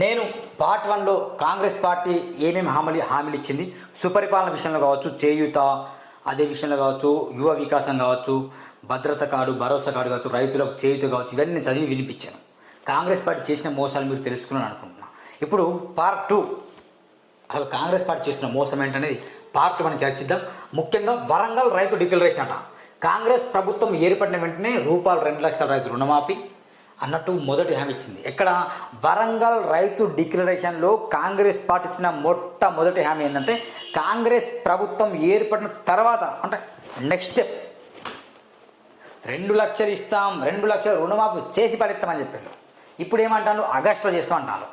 నేను పార్ట్ వన్లో కాంగ్రెస్ పార్టీ ఏమేమి హామీలు హామీలు ఇచ్చింది సుపరిపాలన విషయంలో కావచ్చు చేయూత అదే విషయంలో కావచ్చు యువ వికాసం కావచ్చు భద్రత కార్డు భరోసా కార్డు కావచ్చు రైతులకు చేయూత కావచ్చు ఇవన్నీ నేను చదివి వినిపించాను. కాంగ్రెస్ పార్టీ చేసిన మోసాలు మీరు తెలుసుకున్నాను అనుకుంటున్నాను ఇప్పుడు పార్ట్ టూ అసలు కాంగ్రెస్ పార్టీ చేసిన మోసం ఏంటనేది పార్ట్ మనం చర్చిద్దాం. ముఖ్యంగా వరంగల్ రైతు డిక్లరేషన్ అట. కాంగ్రెస్ ప్రభుత్వం ఏర్పడిన వెంటనే రూపాయలు రెండు లక్షల రైతు రుణమాఫీ అన్నట్టు మొదటి హామీ ఇచ్చింది. ఇక్కడ వరంగల్ రైతు డిక్లరేషన్లో కాంగ్రెస్ పార్టీ ఇచ్చిన మొట్టమొదటి హామీ ఏంటంటే కాంగ్రెస్ ప్రభుత్వం ఏర్పడిన తర్వాత అంటే నెక్స్ట్ స్టెప్ రెండు లక్షలు ఇస్తాం రెండు లక్షలు రుణమాఫీ చేసి పడేస్తామని చెప్పారు. ఇప్పుడు ఏమంటాను ఆగస్టులో చేస్తాం అంటారు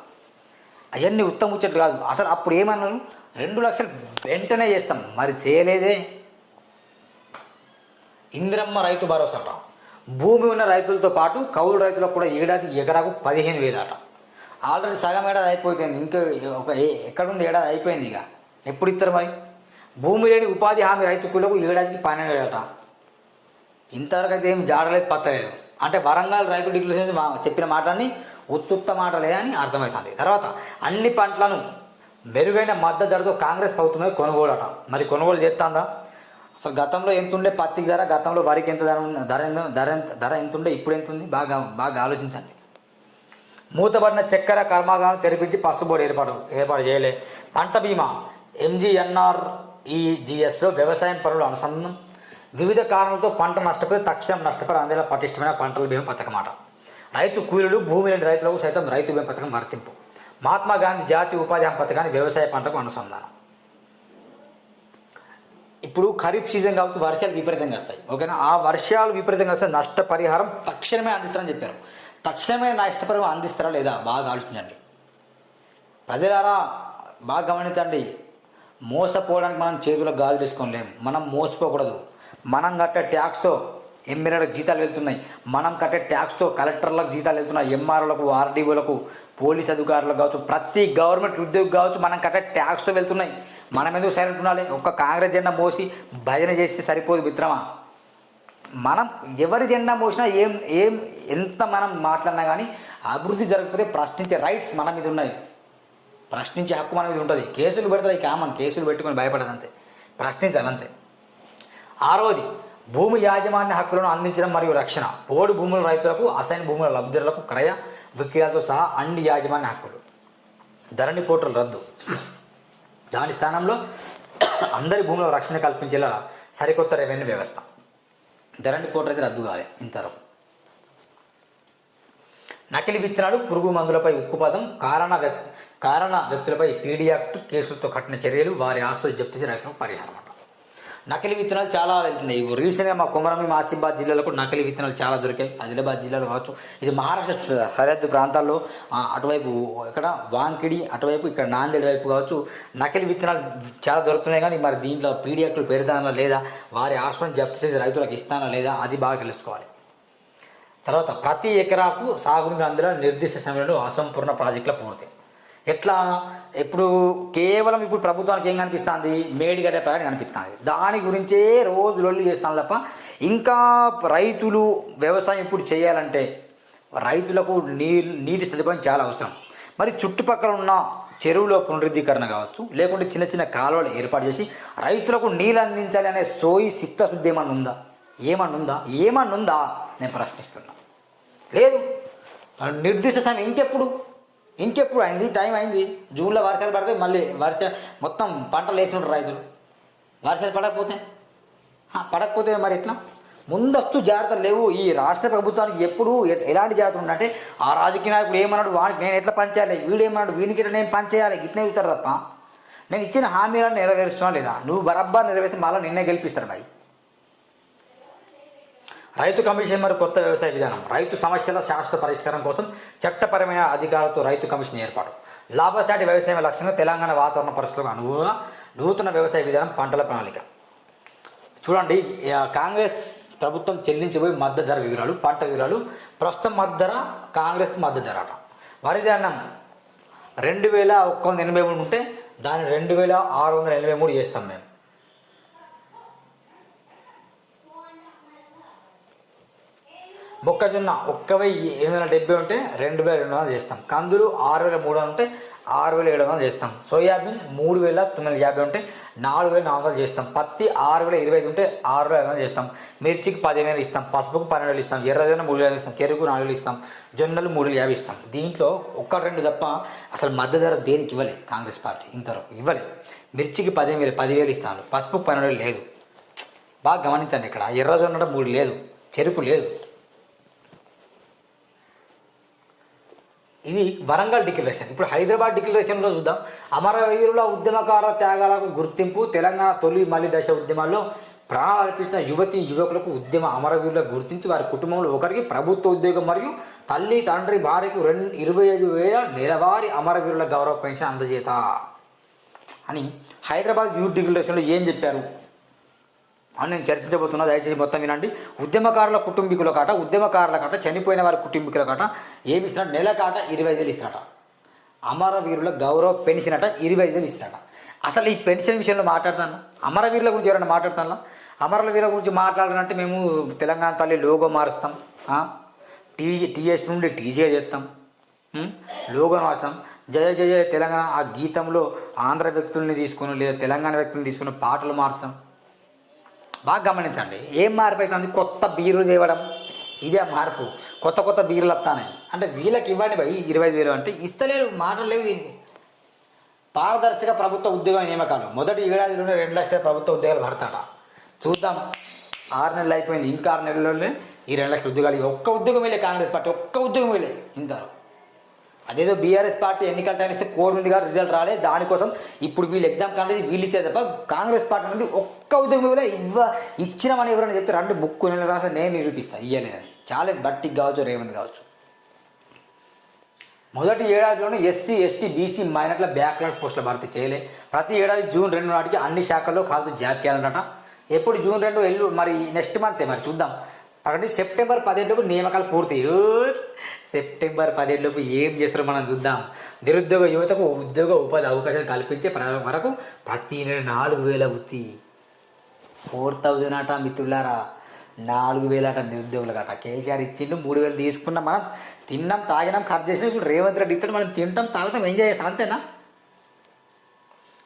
అవన్నీ ఉత్తమ ముచ్చట్లు కాదు. అసలు అప్పుడు ఏమన్నారు? రెండు లక్షలు వెంటనే చేస్తాం. మరి చేయలేదే. ఇందిరమ్మ రైతు భరోసా అట. భూమి ఉన్న రైతులతో పాటు కౌలు రైతులకు కూడా ఏడాది ఎకరాకు పదిహేను వేలు అట. ఆల్రెడీ సగం ఏడాది అయిపోతుంది ఇంకా ఒక ఎక్కడుంది ఏడాది అయిపోయింది ఇక. ఎప్పుడు ఇస్తారు మరి? భూమి లేని ఉపాధి హామీ రైతుకులకు ఏడాదికి పన్నెండు వేలట ఇంతవరకు అయితే ఏం జాడలేదు పత్తలేదు. అంటే వరంగల్ రైతు డిక్లరేషన్ మా చెప్పిన మాటని ఉత్తుత్త మాటలే అని అర్థమవుతుంది. తర్వాత అన్ని పంటలను మెరుగైన మద్దతు ధరతో కాంగ్రెస్ ప్రభుత్వమే కొనుగోలు అట. మరి కొనుగోలు చేస్తుందా? అసలు గతంలో ఎంత ఉండే పత్తికి ధర గతంలో వరికి ఎంత ధర ధర ధర ఎంత ధర ఎంత ఉండే ఇప్పుడు ఎంత ఉంది బాగా బాగా ఆలోచించండి. మూతబడిన చక్కెర కర్మాగారం తెరిపించి పసుబోర్డు ఏర్పాటు ఏర్పాటు చేయలే. పంట బీమా ఎంజీఎన్ఆర్ ఈజీఎస్లో వ్యవసాయం పనులు అనుసంధానం. వివిధ కారణాలతో పంట నష్టపోయి తక్షణం నష్టపడి అందేలా పటిష్టమైన పంటల బీమా పథకం మాట రైతు కూలీలు భూమి లేని రైతులకు సైతం రైతు బీమా పథకం వర్తింపు. మహాత్మా గాంధీ జాతీయ ఉపాధి హామీ పథకాన్ని వ్యవసాయ పంటకు అనుసంధానం. ఇప్పుడు ఖరీఫ్ సీజన్ కాబట్టి వర్షాలు విపరీతంగా వస్తాయి. ఓకేనా? ఆ వర్షాలు విపరీతంగా వస్తే నష్టపరిహారం తక్షణమే అందిస్తారని చెప్పారు. తక్షణమే నష్టపరిహారం అందిస్తారా లేదా? బాగా ఆలోచించండి. ప్రజలారా బాగా గమనించండి. మోసపోవడానికి మనం చేతులకు గాజు వేసుకోలేం మనం మోసపోకూడదు. మనం కట్టే ట్యాక్స్తో ఎమ్మెల్యేలకు జీతాలు వెళ్తున్నాయి. మనం కట్టే ట్యాక్స్తో కలెక్టర్లకు జీతాలు వెళ్తున్నాయి. ఎంఆర్ఓలకు ఆర్డీఓలకు పోలీస్ అధికారులకు కావచ్చు ప్రతి గవర్నమెంట్ ఉద్యోగి కావచ్చు మనం కట్టే ట్యాక్స్తో వెళ్తున్నాయి. మనం ఎందుకు సైలెంట్ ఉండాలి? ఒక్క కాంగ్రెస్ జెండా మోసి భజన చేస్తే సరిపోదు మిత్రమా? మనం ఎవరి జెండా మోసినా ఏం ఏం ఎంత మనం మాట్లాడినా కానీ అభివృద్ధి జరగకపోతే ప్రశ్నించే రైట్స్ మన మీద ఉన్నాయి. ప్రశ్నించే హక్కు మన మీద ఉంటుంది. కేసులు పెడతారు ఈ కామన్ కేసులు పెట్టుకొని భయపడదు అంతే. ప్రశ్నించాలి అంతే. ఆరవది భూమి యాజమాన్య హక్కులను అందించడం మరియు రక్షణ. పోడు భూముల రైతులకు అసైన్ భూముల లబ్ధిదారులకు క్రయ విక్రయాలతో సహా అన్ని యాజమాన్య హక్కులు. ధరణి పోర్టల్ రద్దు. దాని స్థానంలో అందరి భూముల రక్షణ కల్పించేలా సరికొత్త రెవెన్యూ వ్యవస్థ. ధరణి పోర్టల్ అయితే రద్దు కాలే ఇంతరం నకిలీ విత్తనాలు పురుగు మందులపై ఉక్కుపదం కారణ వ్యక్ కారణ వ్యక్తులపై పీడీ యాక్ట్ కేసులతో కఠిన చర్యలు వారి ఆస్తులు జప్తు చేసి రైతులకు పరిహారం అన్నమాట నకిలీ విత్తనాలు చాలా వెళ్తున్నాయి. రీసెంట్గా మా కుమరం ఆసిఫాబాద్ జిల్లాలో కూడా నకిలీ విత్తనాలు చాలా దొరికాయి. ఆదిలాబాద్ జిల్లాలో కావచ్చు ఇది మహారాష్ట్ర సరిహద్దు ప్రాంతాల్లో అటువైపు ఇక్కడ వాంకిడి అటువైపు ఇక్కడ నాందేడ్ వైపు కావచ్చు నకిలీ విత్తనాలు చాలా దొరుకుతున్నాయి కానీ మరి దీంట్లో పీడిఎఫ్లు పెడతానా లేదా? వారి ఆశ్రమం జప్తు చేసి రైతులకు ఇస్తానా లేదా? అది బాగా తెలుసుకోవాలి. తర్వాత ప్రతి ఎకరాకు సాగునీరు అందులో నిర్దిష్ట సమయంలో అసంపూర్ణ ప్రాజెక్టుల పూర్తి ఎట్లా? ఇప్పుడు కేవలం ఇప్పుడు ప్రభుత్వానికి ఏం కనిపిస్తుంది? మేడిగడ్డ ప్రకారం కనిపిస్తుంది. దాని గురించే రోజు లొల్లి చేస్తాను తప్ప ఇంకా రైతులు వ్యవసాయం ఇప్పుడు చేయాలంటే రైతులకు నీ నీటి సదుపాయం చాలా అవసరం. మరి చుట్టుపక్కల ఉన్న చెరువులో పునరుద్ధీకరణ కావచ్చు లేకుంటే చిన్న చిన్న కాలువలు ఏర్పాటు చేసి రైతులకు నీళ్ళు అందించాలి అనే సోయి చిత్తశుద్ధి ఏమన్నా ఉందా? ఏమన్నా ఉందా? ఏమన్నా ఉందా? నేను ప్రశ్నిస్తున్నా. లేదు. నిర్దిష్ట సమయం ఇంకెప్పుడు? ఇంకెప్పుడు అయింది? టైం అయింది. జూన్లో వర్షాలు పడితే మళ్ళీ వర్ష మొత్తం పంటలు వేసినట్టు రైతులు. వర్షాలు పడకపోతే? పడకపోతే మరి ఎట్లా? ముందస్తు జాగ్రత్తలు లేవు. ఈ రాష్ట్ర ప్రభుత్వానికి ఎప్పుడు ఎలాంటి జాగ్రత్తలు ఉందంటే ఆ రాజకీయ నాయకుడు ఏమన్నాడు? వాడికి నేను ఎట్లా పనిచేయాలి వీడు ఏమన్నాడు? వీడికి ఎట్లా నేను పనిచేయాలి ఇట్నే చెబుతారు తప్ప నేను ఇచ్చిన హామీలను నెరవేరుస్తున్నా లేదా? నువ్వు బరబ్బా నెరవేర్చి మళ్ళీ నిన్నే గెలిపిస్తారు భాయ్ రైతు కమిషన్ మరియు కొత్త వ్యవసాయ విధానం. రైతు సమస్యల శాశ్వత పరిష్కారం కోసం చట్టపరమైన అధికారులతో రైతు కమిషన్ ఏర్పాటు. లాభసాటి వ్యవసాయం లక్ష్యంగా తెలంగాణ వాతావరణ పరిస్థితులకు అనుగుణంగా నూతన వ్యవసాయ విధానం పంటల ప్రణాళిక. చూడండి కాంగ్రెస్ ప్రభుత్వం చెల్లించబోయే మద్దతు ధర వివరాలు పంట వివరాలు ప్రస్తుతం మద్దతు ధర కాంగ్రెస్ మద్దతు ధర అట. వరి ధాన్యం రెండు వేల ఒక్క వందల ఎనభై మూడు ఉంటే దాన్ని రెండు వేల ఆరు వందల ఎనభై మూడు చేస్తాం మేము. మొక్కజొన్న ఒక్క వెయ్యి ఎనిమిది వందల డెబ్బై ఉంటే రెండు వేల రెండు వందలు చేస్తాం. కందులు ఆరు వేల మూడు వందలు ఉంటే ఆరు వేల ఏడు వందలు చేస్తాం. సోయాబీన్ మూడు వేల తొమ్మిది వందల యాభై ఉంటే నాలుగు వేల నాలుగు వందలు చేస్తాం. పత్తి ఆరు వేల ఇరవై ఐదు ఉంటే ఆరు వేల ఐదు వందలు చేస్తాం. మిర్చికి పదిహేను వేలు ఇస్తాం. పసుపుకు పన్నెండు వేలు ఇస్తాం. ఎర్రజొన్న మూడు వేలు ఇస్తాం. చెరుకు నాలుగు వేలు ఇస్తాం. జొన్నలు మూడు వేల యాభై ఇస్తాం. దీంట్లో ఒక్క రెండు తప్ప అసలు మద్దతు ధర దేనికి ఇవ్వలేదు కాంగ్రెస్ పార్టీ ఇంతవరకు ఇవ్వలేదు మిర్చికి పదిహేను వేలు పదివేలు ఇస్తాను. పసుపు పన్నెండు వేలు లేదు. బాగా గమనించండి ఇక్కడ. ఎర్రజొన్న మూడు లేదు. చెరుకు లేదు. ఇది వరంగల్ డిక్లరేషన్. ఇప్పుడు హైదరాబాద్ డిక్లరేషన్లో చూద్దాం. అమరవీరుల ఉద్యమకార త్యాగాలకు గుర్తింపు తెలంగాణ తొలి మలి దశ ఉద్యమాల్లో ప్రాణాలు అర్పించిన యువతి యువకులకు ఉద్యమ అమరవీరులకు గుర్తించి వారి కుటుంబంలో ఒకరికి ప్రభుత్వ ఉద్యోగం మరియు తల్లి తండ్రి భార్యకు రెండు ఇరవై ఐదు వేల నెలవారి అమరవీరుల గౌరవ పెన్షన్ అందజేత అని హైదరాబాద్ యూత్ డిక్లరేషన్లో ఏం చెప్పారు? అని నేను చర్చించబోతున్నా దయచేసి మొత్తం వినండి. ఉద్యమకారుల కుటుంబీకుల కాట ఉద్యమకారుల కాట చనిపోయిన వారి కుటుంబీకుల కాట ఏమి ఇస్తున్నాడు నెల కాట ఇరవై ఐదు వేలు అమరవీరుల గౌరవ పెన్షన్ అట ఇరవై ఐదు వేలు అసలు ఈ పెన్షన్ విషయంలో మాట్లాడతాను? అమరవీరుల గురించి ఎవరైనా మాట్లాడతాను అమరవీరుల గురించి మాట్లాడాలంటే మేము తెలంగాణ తల్లి లోగో మారుస్తాం. టీజీ టీఎస్ నుండి టీజే చేస్తాం. లోగో మార్చాం. జయ జయ తెలంగాణ ఆ గీతంలో ఆంధ్ర వ్యక్తుల్ని తీసుకుని లేదా తెలంగాణ వ్యక్తుల్ని తీసుకుని పాటలు మార్చాం. బాగా గమనించండి. ఏం మార్పు అవుతుంది కొత్త బీర్లు తేవడం. ఇదే మార్పు. కొత్త కొత్త బీర్లు వస్తాయి అంటే వీళ్ళకి ఇవ్వండి భయ్ ఇరవై ఐదు వేలు అంటే ఇస్తలేరు మాటలు లేవు దీనికి. పారదర్శక ప్రభుత్వ ఉద్యోగ నియామకాలు మొదటి ఏడాదిలోనే రెండు లక్షల ప్రభుత్వ ఉద్యోగాలు పడతాట. చూద్దాం. ఆరు నెలలు అయిపోయింది. ఇంకా ఆరు నెలల్లోనే ఈ రెండు లక్షల ఉద్యోగాలు. ఒక్క ఉద్యోగం వెళ్ళే కాంగ్రెస్ పార్టీ ఒక్క ఉద్యోగం వెళ్ళే. ఇంకారు అదేదో బీఆర్ఎస్ పార్టీ ఎన్నికల టైం ఇస్తే కోడి ఉంది కానీ రిజల్ట్ రాలే దానికోసం ఇప్పుడు వీళ్ళు ఎగ్జామ్ కంటే వీళ్ళు ఇచ్చే తప్ప కాంగ్రెస్ పార్టీ అనేది ఒక్క ఉద్యోగం కూడా ఇవ్వ ఇచ్చినామని ఎవరైనా చెప్తే రెండు బుక్ నెల రాసా నేను నిరూపిస్తా ఇయ్యలేదని చాలా బట్టికి కావచ్చు రేవంత్ కావచ్చు. మొదటి ఏడాదిలోనే ఎస్సీ ఎస్టీ బీసీ మైనట్ల బ్యాక్లాగ్ పోస్టుల భర్తీ చేయలే. ప్రతి ఏడాది జూన్ రెండు నాటికి అన్ని శాఖల్లో కాదు జాప్యాలన్నట ఎప్పుడు జూన్ రెండు ఎల్లు మరి నెక్స్ట్ మంతే మరి చూద్దాం. అక్కడ సెప్టెంబర్ పదిహేడులోపు నియామకాలు పూర్తి. సెప్టెంబర్ పదిహేడులోపు ఏం చేస్తారో మనం చూద్దాం. నిరుద్యోగ యువతకు ఉద్యోగ ఉపాధి అవకాశాలు కల్పించే వరకు ప్రతి నెల నాలుగు వేల వృత్తి. ఫోర్ థౌజండ్ అట మిత్రులారా. నాలుగు వేల అట నిరుద్యోగులు కేసీఆర్ ఇచ్చిండు మూడు వేలు తీసుకున్నాం మనం తిన్నాం తాగినాం ఖర్చు చేసినాం. ఇప్పుడు రేవంత్ రెడ్డి ఇస్తాడు మనం తింటాం తాగుతాం ఎంజాయ్ చేస్తాం అంతేనా?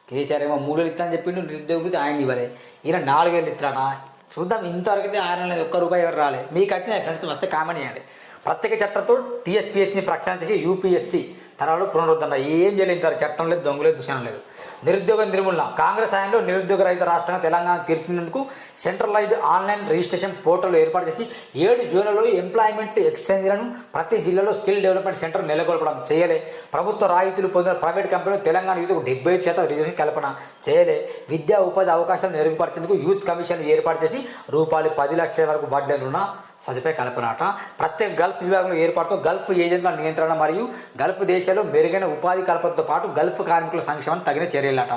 కేసీఆర్ ఏమో మూడు వేలు ఇస్తానని చెప్పిండు నిరుద్యోగికి ఆయన ఇవ్వలే. ఈయన నాలుగు వేలు ఇస్తాడా చూద్దాం ఇంతవరకు అయితే ఆరు నెలలు ఒక్క రూపాయి ఎవరు రాలే. మీకు వచ్చిన ఫ్రెండ్స్ వస్తే కామెంట్ చేయండి. ప్రత్యేక చట్టంతో టీఎస్పీఎస్ని ప్రక్షాళన చేసి యూపీఎస్సీ తరాలు పునరుద్ధరణ. ఏం చేయలేదు చట్టం లేదు దొంగ లేదు దుషణం లేదు. నిరుద్యోగ నిర్మూలన. కాంగ్రెస్ హయాంలో నిరుద్యోగ రహిత రాష్ట్రంగా తెలంగాణ తీర్చినందుకు సెంట్రలైజ్డ్ ఆన్లైన్ రిజిస్ట్రేషన్ పోర్టల్ ఏర్పాటు చేసి ఏడు జూన్లలో ఎంప్లాయ్మెంట్ ఎక్స్చేంజ్లను ప్రతి జిల్లాలో స్కిల్ డెవలప్మెంట్ సెంటర్ నెలకొల్పడం చేయలే. ప్రభుత్వ రాయితీలు పొందిన ప్రైవేట్ కంపెనీలు తెలంగాణ యూత్కు డెబ్బై శాతం రిజర్వేషన్ కల్పన చేయలే. విద్యా ఉపాధి అవకాశాలు మెరుగుపరిచేందుకు యూత్ కమిషన్ ఏర్పాటు చేసి రూపాయలు పది లక్షల వరకు వడ్డీ రుణ సదుపాయ కల్పనట. ప్రత్యేక గల్ఫ్ విభాగంలో ఏర్పాటుతో గల్ఫ్ ఏజెంట్ల నియంత్రణ మరియు గల్ఫ్ దేశాల్లో మెరుగైన ఉపాధి కల్పనతో పాటు గల్ఫ్ కార్మికుల సంక్షేమం తగిన చర్యలట.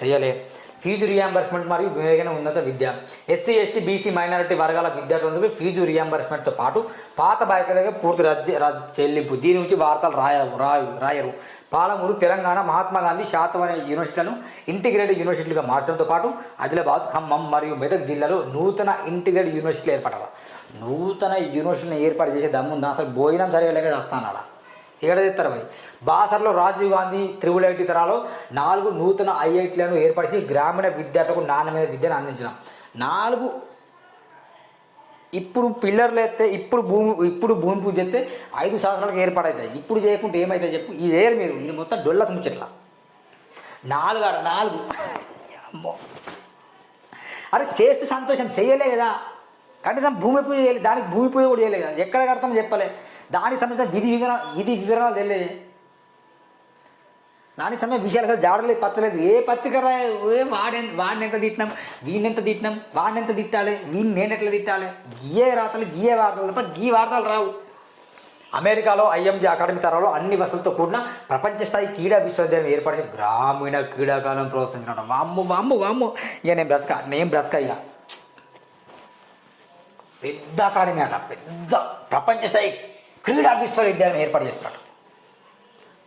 చేయలే. ఫీజు రియాంబర్స్మెంట్ మరియు మెరుగైన ఉన్నత విద్య. ఎస్సీ ఎస్టీ బీసీ మైనారిటీ వర్గాల విద్యార్థులకు ఫీజు రియాంబర్స్మెంట్తో పాటు పాత బాధ్యతగా పూర్తి రద్దు రద్దు చెల్లింపు. దీని నుంచి వార్తలు రాయరు రాయు రాయరు. పాలమూరు తెలంగాణ మహాత్మా గాంధీ శాతవన యూనివర్సిటీలను ఇంటిగ్రేటెడ్ యూనివర్సిటీలుగా మార్చడంతో పాటు ఆదిలాబాద్ ఖమ్మం మరియు మెదక్ జిల్లాలో నూతన ఇంటిగ్రేటెడ్ యూనివర్సిటీలు ఏర్పడాలి నూతన యూనివర్సిటీని ఏర్పాటు చేసే దమ్ముందా అసలు భోజనం సరిగా లేక వస్తానాడ ఇక్కడ తెస్తారు భయ్ బాసర్లో రాజీవ్ గాంధీ త్రిబుల్ ఐటీ తరాలో నాలుగు నూతన ఐఐటీలను ఏర్పాటు చేసి గ్రామీణ విద్యార్థులకు నాణ్యమైన విద్యను అందించడం నాలుగు ఇప్పుడు పిల్లర్లు ఎత్తే ఇప్పుడు భూమి ఇప్పుడు భూమి పూజ చేస్తే ఐదు సంవత్సరాలకు ఏర్పాటవుతాయి ఇప్పుడు చేయకుంటే ఏమవుతాయి చెప్పు? ఇదే మీరు ఇది మొత్తం డొల్ల ముచ్చట్లా. నాలుగు ఆడ నాలుగు. అమ్మో. అరే చేస్తే సంతోషం. చేయలే కదా. కనీసం భూమి పూజ చేయలేదు దానికి భూమి పూజ కూడా చేయలేదు. కదా ఎక్కడ కడతాం చెప్పలే. దానికి సంబంధించిన విధి వివరణ విధి వివరాలు తెలియదు దానికి సంబంధించిన విషయాలు అసలు జాడలేదు పత్తలేదు ఏ పత్రిక రా ఏ వాడి వాడిని ఎంత తిట్టినాం వీడిని ఎంత తిట్టినాం వాడిని ఎంత తిట్టాలి వీడిని నేను ఎట్లా తిట్టాలి? గీయే రాతలు గీయే వార్తలు తప్ప గీ వార్తలు రావు. అమెరికాలో ఐఎంజీ అకాడమీ తరాలో అన్ని వసతులతో కూడిన ప్రపంచ స్థాయి క్రీడా విశ్వవిద్యాలయం ఏర్పడి గ్రామీణ క్రీడాకాలం ప్రోత్సహించడం. వామ్ము వామ్ము వామ్ము. ఇక నేను బ్రతక నేను బ్రతకయ్యా పెద్ద అకాడమీ అన్న పెద్ద ప్రపంచ స్థాయి క్రీడా విశ్వవిద్యాలయం ఏర్పాటు చేస్తున్నాడు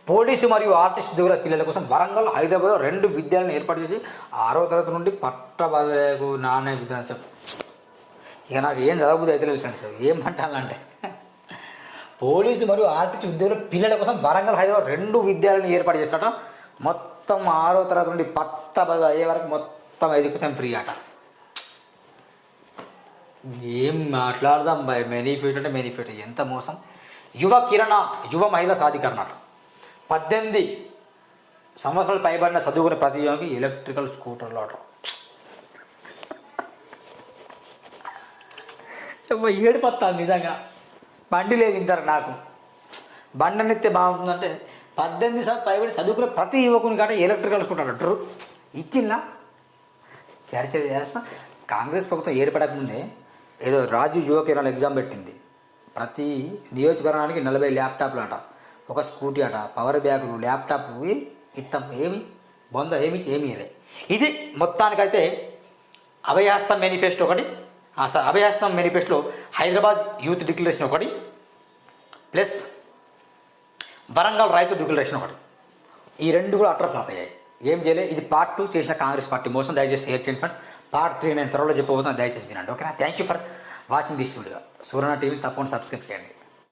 పోలీసు మరియు ఆర్టిస్ట్ దగ్గర పిల్లల కోసం వరంగల్ హైదరాబాద్ రెండు విద్యాలయాలను ఏర్పాటు చేసి ఆరో తరగతి నుండి పట్టబదలకు నానే విధానం చెప్పు. ఇక నాకు ఏం చదవబుద్ధి అయితే లేదు సార్ ఏమంటానంటే పోలీసు మరియు ఆర్టిస్ట్ ఉద్యోగుల పిల్లల కోసం వరంగల్ హైదరాబాద్ రెండు విద్యాలయాలను ఏర్పాటు చేస్తాట మొత్తం ఆరో తరగతి నుండి పట్టబద అయ్యే వరకు మొత్తం ఎడ్యుకేషన్ ఫ్రీ అట. ఏం మాట్లాడదాం బై బెనిఫిట్ అంటే బెనిఫిట్ ఎంత మోసం? యువ కిరణ యువ మహిళా సాధికరణ పద్దెనిమిది సంవత్సరాలు పైబడిన చదువుకునే ప్రతి యువకి ఎలక్ట్రికల్ స్కూటర్లు అట ఏడిపోతాను నిజంగా. బండి లేదు ఇంటారు నాకు. బండి ఎత్తే బాగుంటుందంటే పద్దెనిమిది సార్లు పైబడి చదువుకునే ప్రతి యువకుని కాట ఎలక్ట్రికల్ స్కూటర్ ట్రూ ఇచ్చిందా? చర్చ చేస్తా. కాంగ్రెస్ ప్రభుత్వం ఏర్పడక ముందే ఏదో రాజు యువ కిరణ్ ఎగ్జామ్ పెట్టింది. ప్రతి నియోజకవర్గానికి నలభై ల్యాప్టాప్లు అట. ఒక స్కూటీ అట పవర్ బ్యాగులు ల్యాప్టాప్ ఇత్తం ఏమి బొంద ఏమి ఏమీ లే ఇది మొత్తానికైతే అభయాస్తం మేనిఫెస్టో ఒకటి ఆ స- అభయహస్తం మేనిఫెస్టోలో హైదరాబాద్ యూత్ డిక్లరేషన్ ఒకటి ప్లస్ వరంగల్ రైతు డిక్లరేషన్ ఒకటి. ఈ రెండు కూడా అట్ర ఫ్లాప్ అయ్యాయి. ఏం చేయలేదు ఇది పార్ట్ టూ చేసిన కాంగ్రెస్ పార్టీ మోసం దయచేసి హెచ్ చేయండి ఫ్రెండ్స్ పార్ట్ త్రీ నేను త్వరలో చెప్పబోతున్నాను దయచేసి వినండి. ఓకేనా? Thank you for watching this video Suryana TV తప్పకుండా సబ్స్క్రైబ్ చేయండి.